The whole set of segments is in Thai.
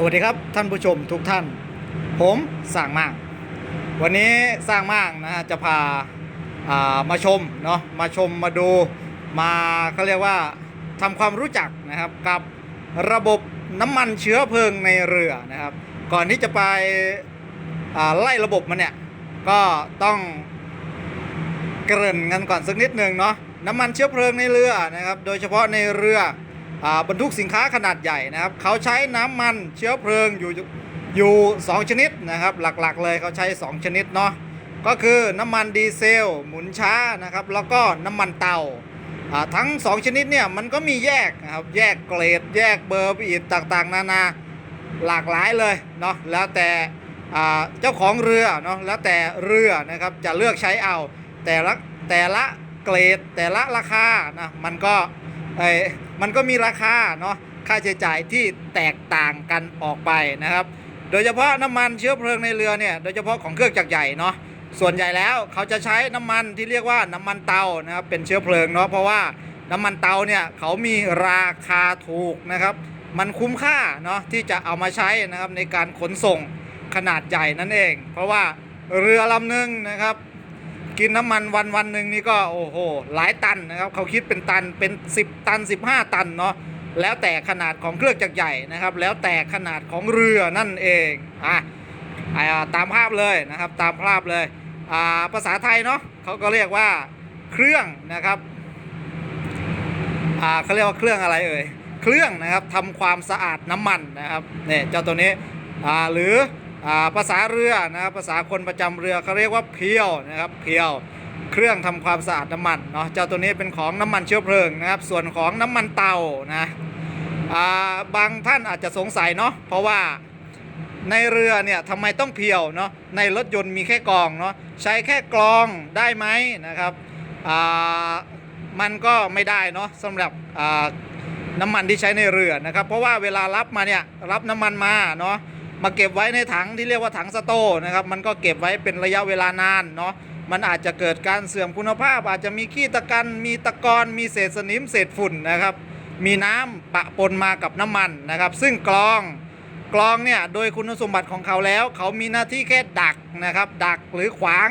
สวัสดีครับท่านผู้ชมทุกท่าน ผมสร้างมาก วันนี้สร้างมากนะฮะจะพาามาชมเนาะมาชมมาดูมาเขาเรียกว่าทำความรู้จักนะครับกับระบบน้ำมันเชื้อเพลิงในเรือนะครับ ก่อนที่จะไปไล่ระบบมันเนี่ยก็ต้องเกริ่นกันก่อนสักนิดหนึ่งเนาะน้ำมันเชื้อเพลิงในเรือนะครับ โดยเฉพาะในเรือ บรรทุกสินค้าขนาดใหญ่นะครับ เขาใช้น้ำมันเชื้อเพลิงอยู่อยู่ 2 ชนิดนะครับ หลักๆเลยเขาใช้ 2 ชนิดเนาะก็คือน้ำมันดีเซล หมุนช้านะครับ แล้วก็น้ำมันเตาทั้ง 2 ชนิดเนี่ยมันก็มีแยกนะครับแยกเกรด แยกเบอร์ปอีกต่างๆ นานาหลากหลายเลยเนาะแล้วแต่เจ้าของเรือเนาะแล้วแต่เรือนะครับจะเลือกใช้เอาแต่ละแต่ละเกรดแต่ละราคานะมันก็ เอ่อมันก็มีราคาเนาะค่าใช้จ่ายที่แตกต่างกันออกไปนะครับ โดยเฉพาะน้ำมันเชื้อเพลิงในเรือเนี่ยโดยเฉพาะของเครื่องจักรใหญ่เนาะส่วนใหญ่แล้วเขาจะใช้น้ำมันที่เรียกว่าน้ำมันเตานะครับเป็นเชื้อเพลิงเนาะเพราะว่าน้ำมันเตาเนี่ยเขามีราคาถูกนะครับ มันคุ้มค่าเนาะที่จะเอามาใช้นะครับในการขนส่งขนาดใหญ่นั่นเอง เพราะว่าเรือลำหนึ่งนะครับ กินน้ำมันวันวันหนึ่งนี่ก็โอ้โหหลายตันนะครับเขาคิดเป็นตันเป็น 10 ตัน 15 ตันเนาะแล้วแต่ขนาดของเครื่องจักรใหญ่นะครับ แล้วแต่ขนาดของเรือนั่นเองอะอ่าตามภาพเลยนะครับตามภาพเลยอ่าภาษาไทยเนาะเขาก็เรียกว่าเครื่องนะครับอ่าเขาเรียกว่าเครื่องอะไรเอ่ยเครื่องนะครับทำความสะอาดน้ำมันนะครับเนี่ยเจ้าตัวนี้อ่าหรือ ภาษาเรือนะครับภาษาคนประจำเรือเขาเรียกว่าเพียวนะครับเพียวเครื่องทำความสะอาดน้ำมันเนาะเจ้าตัวนี้เป็นของน้ำมันเชื้อเพลิงนะครับ ส่วนของน้ำมันเตานะาบางท่านอาจจะสงสัยเนาะเพราะว่าในเรือเนี่ยทำไมต้องเพียวเนาะในรถยนต์มีแค่กรองเนาะใช้แค่กรองได้ไหมนะครับมันก็ไม่ได้เนาะสำหรับน้ำมันที่ใช้ในเรือนะครับ เพราะว่าเวลารับมาเนี่ยรับน้ำมันมาเนาะ มาเก็บไว้ในถังที่เรียกว่าถังสโตนะครับ มันก็เก็บไว้เป็นระยะเวลานานเนาะมันอาจจะเกิดการเสื่อมคุณภาพ อาจจะมีขี้ตะกันมีตะกอนมีเศษสนิมเศษฝุ่นนะครับ มีน้ำปะปนมากับน้ำมันนะครับ ซึ่งกรองกรองเนี่ยโดยคุณสมบัติของเขาแล้ว เขามีหน้าที่แค่ดักนะครับ ดักหรือขวาง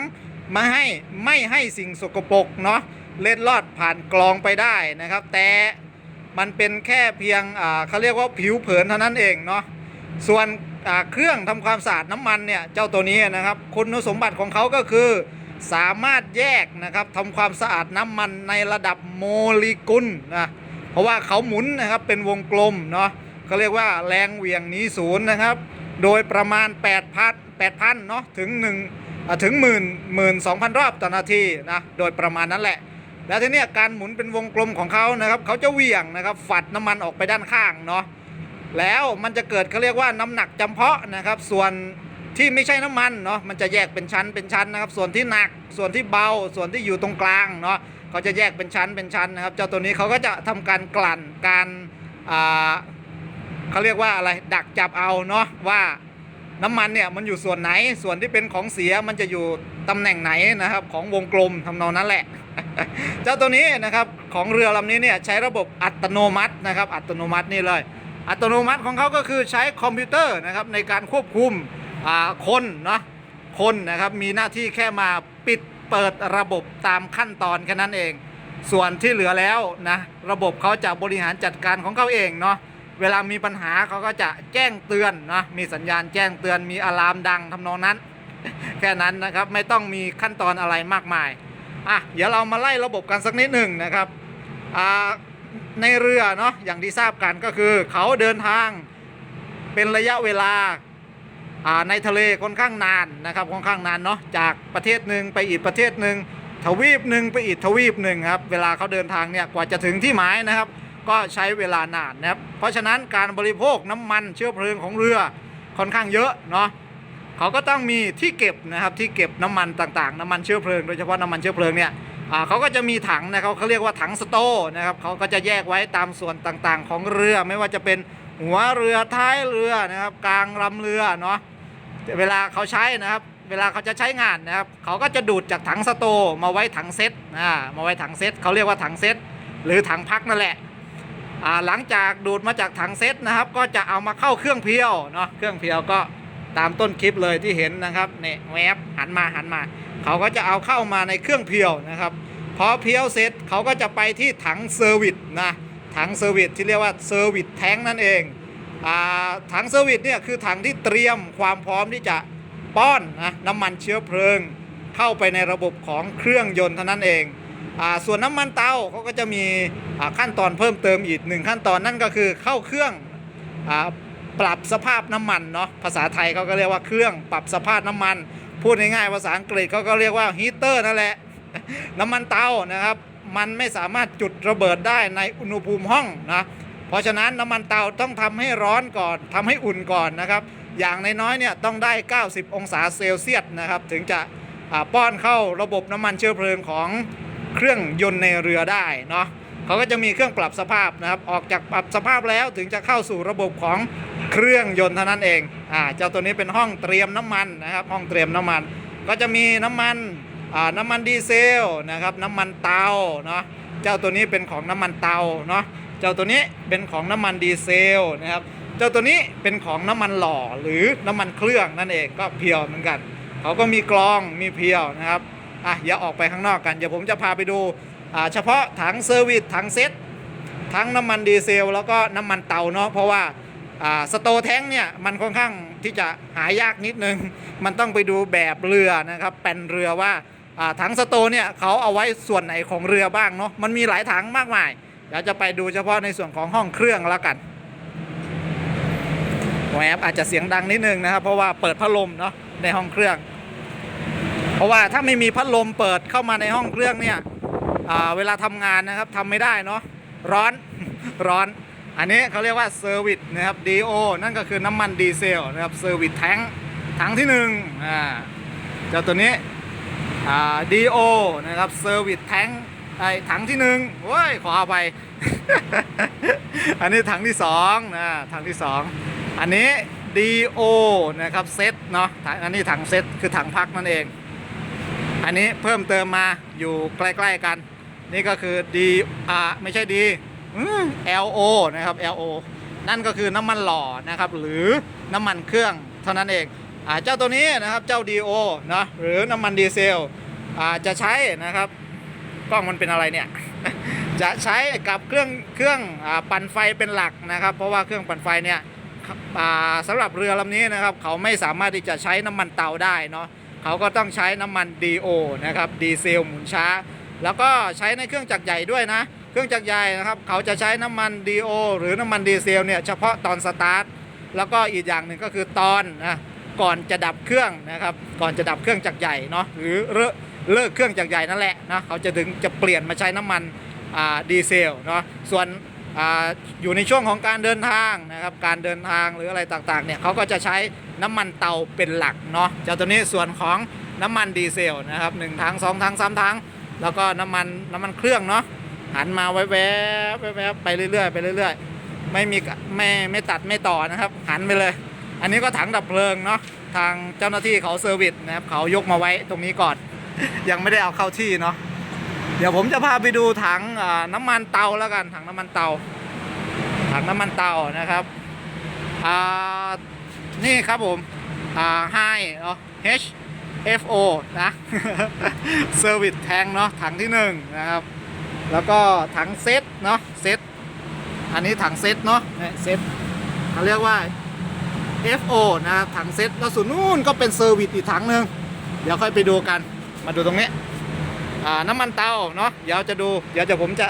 มาให้ไม่ให้สิ่งสกปรกเนาะเล็ดลอดผ่านกรองไปได้นะครับ แต่มันเป็นแค่เพียงเขาเรียกว่าผิวเผินเท่านั้นเองเนาะส่วน เครื่องทำความสะอาดน้ำมันเนี่ยเจ้าตัวนี้นะครับคุณสมบัติของเขาก็คือ สามารถแยกนะครับทำความสะอาดน้ำมันในระดับโมเลกุลนะเพราะว่าเขาหมุนนะครับเป็นวงกลมเนาะเขาเรียกว่าแรงเหวี่ยงนีศูนย์นะครับ โดยประมาณ8พัน8,000เนาะถึง1อ่าถึงหมื่นหมื่นสองพันรอบต่อนาทีนะโดยประมาณนั้นแหละแล้วทีนี้การหมุนเป็นวงกลมของเขานะครับเขาจะเหวี่ยงนะครับฝัดน้ำมันออกไปด้านข้างเนาะ แล้วมันจะเกิดเขาเรียกว่าน้ำหนักจำเพาะนะครับ ส่วนที่ไม่ใช่น้ำมันเนาะมันจะแยกเป็นชั้นเป็นชั้นนะครับ ส่วนที่หนักส่วนที่เบาส่วนที่อยู่ตรงกลางเนาะเขาจะแยกเป็นชั้นเป็นชั้นนะครับ เจ้าตัวนี้เขาก็จะทำการกลั่นการเขาเรียกว่าอะไรดักจับเอาเนาะว่าน้ำมันเนี่ยมันอยู่ส่วนไหนส่วนที่เป็นของเสียมันจะอยู่ตำแหน่งไหนนะครับ ของวงกลมทำนองนั้นแหละ เจ้าตัวนี้นะครับของเรือลำนี้เนี่ยใช้ระบบอัตโนมัตินะครับ อัตโนมัตินี่เลย อัตโนมัติของเขาก็คือใช้คอมพิวเตอร์นะครับในการควบคุมคนเนาะคนนะครับมีหน้าที่แค่มาปิดเปิดระบบตามขั้นตอนแค่นั้นเอง ส่วนที่เหลือแล้วนะระบบเขาจะบริหารจัดการของเขาเองเนาะเวลามีปัญหาเขาก็จะแจ้งเตือนนะมีสัญญาณแจ้งเตือนมีอะลามดังทำนองนั้น แค่นั้นนะครับไม่ต้องมีขั้นตอนอะไรมากมายอะเดี๋ยวเรามาไล่ระบบกันสักนิดหนึ่งนะครับอ่า ในเรือเนาะอย่างที่ทราบกันก็คือ เขาเดินทางเป็นระยะเวลาในทะเลค่อนข้างนานนะครับค่อนข้างนานเนาะจากประเทศหนึ่งไปอีกประเทศหนึ่งทวีปหนึ่งไปอีกทวีปหนึ่งครับเวลาเขาเดินทางเนี่ยกว่าจะถึงที่หมายนะครับ ก็ใช้เวลานานนะครับเพราะฉะนั้นการบริโภคน้ำมันเชื้อเพลิงของเรือค่อนข้างเยอะเนาะเขาก็ต้องมีที่เก็บนะครับที่เก็บน้ำมันต่างๆ น้ำมันเชื้อเพลิงโดยเฉพาะน้ำมันเชื้อเพลิงเนี่ย เขาก็จะมีถังนะครับเขาเรียกว่าถังสโตนะครับเขาก็จะแยกไว้ตามส่วนต่างๆ ของเรือไม่ว่าจะเป็นหัวเรือท้ายเรือนะครับ กลางลำเรือเนาะเวลาเขาใช้นะครับ เวลาเขาจะใช้งานนะครับเขาก็จะดูดจากถังสโตมาไว้ถังเซตอ่ามาไว้ถังเซตเขาเรียกว่าถังเซตหรือถังพักนั่นแหละอ่าหลังจากดูดมาจากถังเซตนะครับ ก็จะเอามาเข้าเครื่องเพียวเนาะเครื่องเพียวก็ตามต้นคลิปเลยที่เห็นนะครับเนี่ยแวบหันมาหันมา เขาก็จะเอาเข้ามาในเครื่องเพียวนะครับพอเพียวเสร็จเขาก็จะไปที่ถังเซอร์วิสนะถังเซอร์วิสที่เรียกว่าเซอร์วิสแท้งนั่นเองอถังเซอร์วิสเนี่ยคือถังที่เตรียมความพร้อมที่จะป้อนนะน้ำมันเชื้อเพลิง เข้าไปในระบบของเครื่องยนต์เท่านั้นเองอส่วนน้ำมันเตาเขาก็จะมีขั้นตอนเพิ่มเติมอีกหนึ่งขั้นตอนนั่นก็คือเข้าเครื่องอปรับสภาพน้ำมันเนาะภาษาไทยเขาก็เรียกว่าเครื่องปรับสภาพน้ำมัน พูดง่ายๆภาษาอังกฤษเขาก็เรียกว่าฮีเตอร์นั่นแหละ น้ำมันเตานะครับ มันไม่สามารถจุดระเบิดได้ในอุณหภูมิห้องนะเพราะฉะนั้นน้ำมันเตาต้องทำให้ร้อนก่อนทำให้อุ่นก่อนนะครับ อย่างน้อยๆเนี่ยต้องได้ 90 องศาเซลเซียสนะครับ ถึงจะป้อนเข้าระบบน้ำมันเชื้อเพลิงของเครื่องยนต์ในเรือได้เนาะเขาก็จะมีเครื่องปรับสภาพนะครับ ออกจากปรับสภาพแล้วถึงจะเข้าสู่ระบบของเครื่องยนต์เท่านั้นเอง อ่าเจ้าตัวนี้เป็นห้องเตรียมน้ำมันนะครับ ห้องเตรียมน้ำมัน ก็จะมีน้ำมันอ่าน้ำมันดีเซลนะครับ น้ำมันเตาเนาะเจ้าตัวนี้เป็นของน้ำมันเตาเนาะเจ้าตัวนี้เป็นของน้ำมันดีเซลนะครับ เจ้าตัวนี้เป็นของน้ำมันหล่อหรือน้ำมันเครื่องนั่นเองก็เพียวเหมือนกันเขาก็มีกรองมีเพียวนะครับอะอย่าออกไปข้างนอกกันเดี๋ยวผมจะพาไปดูอ่าเฉพาะถังเซอร์วิสถังเซ็ตทั้งน้ำมันดีเซล แล้วก็น้ำมันเตาเนาะเพราะว่า สโตร์แท้งเนี่ยมันค่อนข้างที่จะหายากนิดนึง มันต้องไปดูแบบเรือนะครับแปนเรือว่าอ่าถังสโตร์เนี่ยเขาเอาไว้ส่วนไหนของเรือบ้างเนาะมันมีหลายถังมากมายเดี๋ยวจะไปดูเฉพาะในส่วนของห้องเครื่องแล้วกันแวบอาจจะเสียงดังนิดนึงนะครับ เพราะว่าเปิดพัดลมเนาะในห้องเครื่อง เพราะว่าถ้าไม่มีพัดลมเปิดเข้ามาในห้องเครื่องเนี่ยอ่าเวลาทำงานนะครับทำไม่ได้เนาะร้อนร้อน อันนี้เขาเรียกว่าเซอร์วิสนะครับ DO นั่นก็คือน้ำมันดีเซลนะครับเซอร์วิสแทงถังที่หนึ่งอ่าเจ้าตัวนี้อ่า DO นะครับเซอร์วิสแทงไอถังที่หนึ่งโอ้ยขอเอาไป อันนี้ถังที่สองนะถังที่สองอันนี้ DO นะครับเซตเนาะอันนี้ถังเซตคือถังพักนั่นเอง อันนี้เพิ่มเติมมาอยู่ใกล้ ๆกัน นี่ก็คือ D อ่าไม่ใช่ D LO นะครับ LO นั่นก็คือน้ำมันหล่อนะครับ หรือน้ำมันเครื่องเท่านั้นเองอ่าเจ้าตัวนี้นะครับเจ้า DO นะหรือน้ำมันดีเซลอ่าจะใช้นะครับกล้องมันเป็นอะไรเนี่ย จะใช้กับเครื่องเครื่องอปั่นไฟเป็นหลักนะครับ เพราะว่าเครื่องปั่นไฟเนี่ยสำหรับเรือลำนี้นะครับ เขาไม่สามารถที่จะใช้น้ำมันเตาได้เนาะเขาก็ต้องใช้น้ำมัน DO นะครับดีเซลหมุนช้า แล้วก็ใช้ในเครื่องจักรใหญ่ด้วยนะ ครื่องจักรใหญ่นะครับเขาจะใช้น้ำมัน DO หรือน้ำมันดีเซลเนี่ยเฉพาะตอนสตาร์ทแล้วก็อีกอย่างหนึ่งก็คือตอนนะก่อนจะดับเครื่องนะครับ ก่อนจะดับเครื่องจักรใหญ่เนาะหรือเลิกเเครื่องจักรใหญ่นั่นแหละนะเขาจะถึงจะเปลี่ยนมาใช้น้ำมันดีเซลเนาะส่วนออยู่ในช่วงของการเดินทางนะครับการเดินทางหรืออะไรต่างๆเนี่ยเขาก็จะใช้น้ำมันเตาเป็นหลักเนาะจากตัวนี้ส่วนของน้ำมันดีเซลนะครับหนึ่งถังสองถังสามถังแล้วก็น้ำมันน้ำมันเครื่องเนาะ หันมาไว้แวบแวบไปเรื่อยๆไปเรื่อยๆ ไม่มีไม่ไม่ตัดไม่ต่อนะครับ หันไปเลย อันนี้ก็ถังดับเพลิงเนาะทางเจ้าหน้าที่เขาเซอร์วิสนะครับเขายกมาไว้ตรงนี้ก่อน ยังไม่ได้เอาเข้าที่เนาะเดี๋ยวผมจะพาไปดูถังน้ำมันเตาแล้วกันถังน้ำมันเตา ถังน้ำมันเตานะครับนี่ครับผมไฮเนาะ H F O นะ Service Tank เนาะถังที่หนึ่งนะครับ แล้วก็ถังเซตเนาะเซตอันนี้ถังเซตเนาะเนี่ยเซตเขาเรียกว่า FO นะครับถังเซตแล้วส่วนนู้นก็เป็นเซอร์วิสอีกถังหนึ่งเดี๋ยวค่อยไปดูกันมาดูตรงนี้น้ำมันเตาเนาะเดี๋ยวจะดูเดี๋ยวจะผมจะ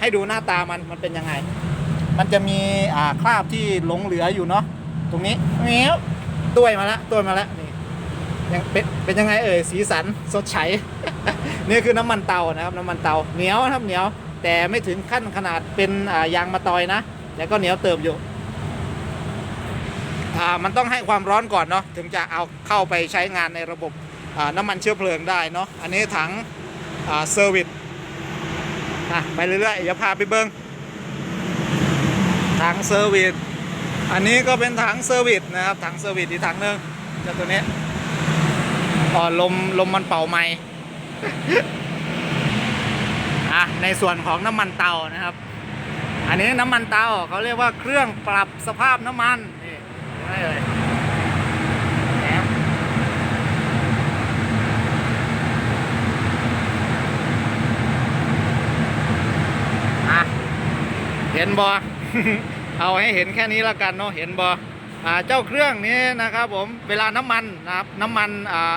ให้ดูหน้าตามันมันเป็นยังไง มันจะมีคราบที่หลงเหลืออยู่เนาะตรงนี้แมวต้วยมาแล้วต้วยมาแล้ว ยังเป็นเป็นยังไงเอ่ยสีสันสดใส นี่คือน้ำมันเตานะครับน้ำมันเตาเหนียวนะครับเหนียวแต่ไม่ถึงขั้นขนาดเป็นยางมะตอยนะแต่ก็เหนียวเติมอยู่มันต้องให้ความร้อนก่อนเนาะถึงจะเอาเข้าไปใช้งานในระบบน้ำมันเชื้อเพลิงได้เนาะอันนี้ถังเซอร์วิสไปเรื่อยๆเดี๋ยวพาไปเบิ้งถังเซอร์วิสอันนี้ก็เป็นถังเซอร์วิสนะครับถังเซอร์วิสอีกถังหนึ่งจ้าตัวนี้ อ๋อลมลมมันเป่าไม่ อะ ในส่วนของน้ำมันเตานะครับ อันนี้น้ำมันเตาเขาเรียกว่าเครื่องปรับสภาพน้ำมัน นี่ได้เลยอะเห็นบอเอาให้เห็นแค่นี้แล้วกันเนาะ เห็นบอ่เจ้าเครื่องนี้นะครับผม เวลาน้ำมันนะครับ น้ำมันอ่า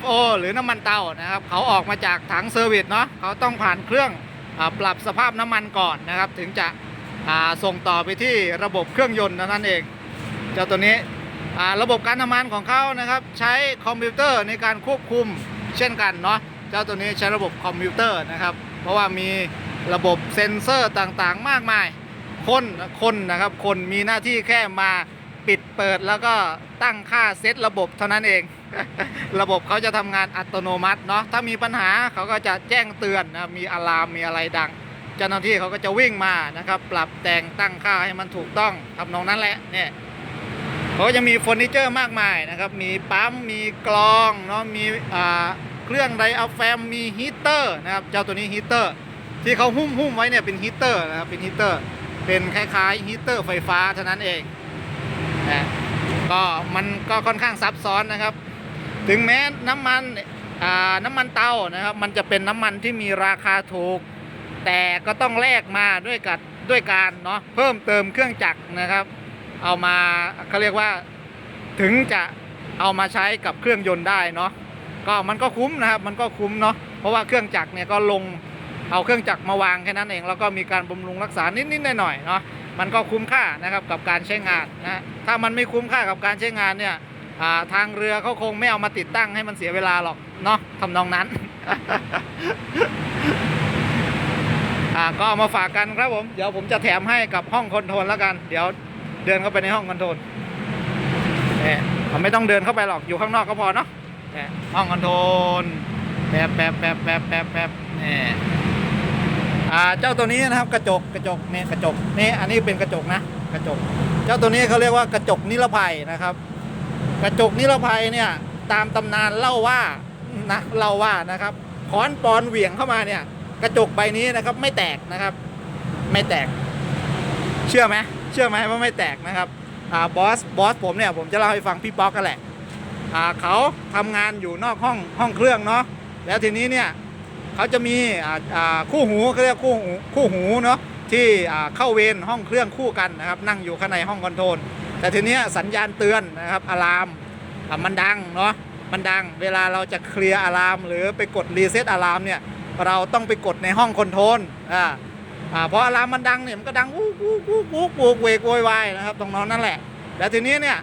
FO หรือน้ำมันเตานะครับเขาออกมาจากถังเซอร์วิสเนาะเขาต้องผ่านเครื่องอปรับสภาพน้ำมันก่อนนะครับ ถึงจะส่งต่อไปที่ระบบเครื่องยนต์นั้นเองเจ้าตัวนี้ระบบการทำงานของเขานะครับ ใช้คอมพิวเตอร์ในการควบคุมเช่นกันเนาะเจ้าตัวนี้ใช้ระบบคอมพิวเตอร์นะครับ เพราะว่ามีระบบเซ็นเซอร์ต่างๆ มากมาย คนคนนะครับคนมีหน้าที่แค่มา ปิดเปิดแล้วก็ตั้งค่าเซตระบบเท่านั้นเอง ระบบเขาจะทำงานอัตโนมัติเนาะถ้ามีปัญหาเขาก็จะแจ้งเตือนนะมีอะลามมีอะไรดัง เจ้าหน้าที่เขาก็จะวิ่งมานะครับ ปรับแต่งตั้งค่าให้มันถูกต้องทำนองนั้นแหละเนี่ยเขาจะมีเฟอร์นิเจอร์มากมายนะครับ มีปั๊มมีกรองเนาะมีอ่าเครื่องไดอะแฟมมีฮีเตอร์นะครับเจ้าตัวนี้ฮีเตอร์ที่เขาหุ้มหุ้มไว้เนี่ยเป็นฮีเตอร์นะครับเป็นฮีเตอร์เป็นคล้ายๆฮีเตอร์ไฟฟ้าเท่านั้นเอง นะก็มันก็ค่อนข้างซับซ้อนนะครับ ถึงแม้น้ำมันน้ำมันเตานะครับ มันจะเป็นน้ำมันที่มีราคาถูก แต่ก็ต้องแลกมาด้วยกัดด้วยการเนาะเพิ่มเติมเครื่องจักรนะครับ เอามาเขาเรียกว่าถึงจะเอามาใช้กับเครื่องยนต์ได้เนาะก็มันก็คุ้มนะครับ มันก็คุ้มเนาะเพราะว่าเครื่องจักรเนี่ยก็ลงเอาเครื่องจักรมาวางแค่นั้นเอง แล้วก็มีการบำรุงรักษานิดๆหน่อยๆเนาะ มันก็คุ้มค่านะครับกับการใช้งานนะถ้ามันไม่คุ้มค่ากับการใช้งานเนี่ยาทางเรือเขาคงไม่เอามาติดตั้งให้มันเสียเวลาหรอกเนาะทำนองนั้นก็เอามาฝากกันครับผม เดี๋ยวผมจะแถมให้กับห้องคอนโทรลแล้วกัน เดี๋ยวเดินเข้าไปในห้องคอนโทรลเนี่ยไม่ต้องเดินเข้าไปหรอกอยู่ข้างนอกก็พอเนาะห้องคอนโทรลแป๊บแป๊บแป๊บแป๊บแป๊บแป๊บเนี่ย อ่าเจ้าตัวนี้นะครับกระจกกระจกเนี่ยกระจกนี่อันนี้เป็นกระจกนะกระจก เจ้าตัวนี้เขาเรียกว่ากระจกนิรภัยนะครับ กระจกนิรภัยเนี่ยตามตำนานเล่าว่านะเล่าว่านะครับค้อนปอนเหวี่ยงเข้ามาเนี่ย กระจกใบนี้นะครับไม่แตกนะครับ ไม่แตก เชื่อไหมเชื่อไหมว่าไม่แตกนะครับอ่าบอสบอสผมเนี่ยผมจะเล่าให้ฟังพี่ป๊อกกันแหละอ่าเขาทำงานอยู่นอกห้องห้องเครื่องเนาะแล้วทีนี้เนี่ย เขาจะมีคู่หูเขาเรียกคู่หูคู่หูเนาะที่เข้าเวรห้องเครื่องคู่กันนะครับ นั่งอยู่ข้างในห้องคอนโทรลแต่ทีนี้สัญญาณเตือนนะครับอะลามมันดังเนาะมันดังเวลาเราจะเคลียร์อะลามหรือไปกดรีเซ็ตอะลามเนี่ยเราต้องไปกดในห้องคอนโทรลอ่าเพราะอะลามมันดังเนี่ยมันก็ดังวู้วู้วู้วู้วู้เวกโวยวายนะครับตรงนั้นนั่นแหละ แล้วทีนี้เนี่ย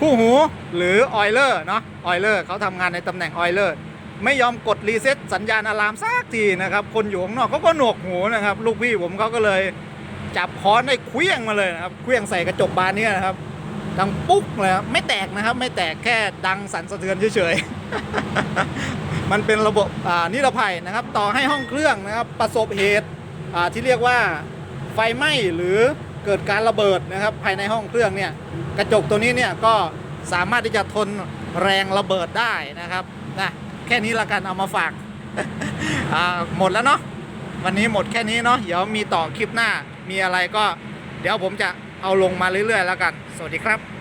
คู่หูหรือออยเลอร์เนาะออยเลอร์เขาทำงานในตำแหน่งออยเลอร์ ไม่ยอมกดรีเซ็ตสัญญาณอะลามสักทีนะครับ คนอยู่ข้างนอกเขาก็หนวกหูนะครับ ลูกพี่ผมเขาก็เลยจับค้อนได้เคลี้ยงมาเลยนะครับเคลี้ยงใส่กระจกบานนี้นะครับดังปุ๊กเลยครับไม่แตกนะครับ ไม่แตกแค่ดังสั่นสะเทือนเฉยๆ มันเป็นระบบนิรภัยนะครับ ต่อให้ห้องเครื่องนะครับ ประสบเหตุที่เรียกว่าไฟไหม้หรือเกิดการระเบิดนะครับ ภายในห้องเครื่องเนี่ยกระจกตัวนี้เนี่ยก็สามารถที่จะทนแรงระเบิดได้นะครับนะ แค่นี้ละกันเอามาฝากหมดแล้วเนาะวันนี้หมดแค่นี้เนาะเดี๋ยวมีต่อคลิปหน้ามีอะไรก็ เดี๋ยวผมจะเอาลงมาเรื่อยๆแล้วกัน สวัสดีครับ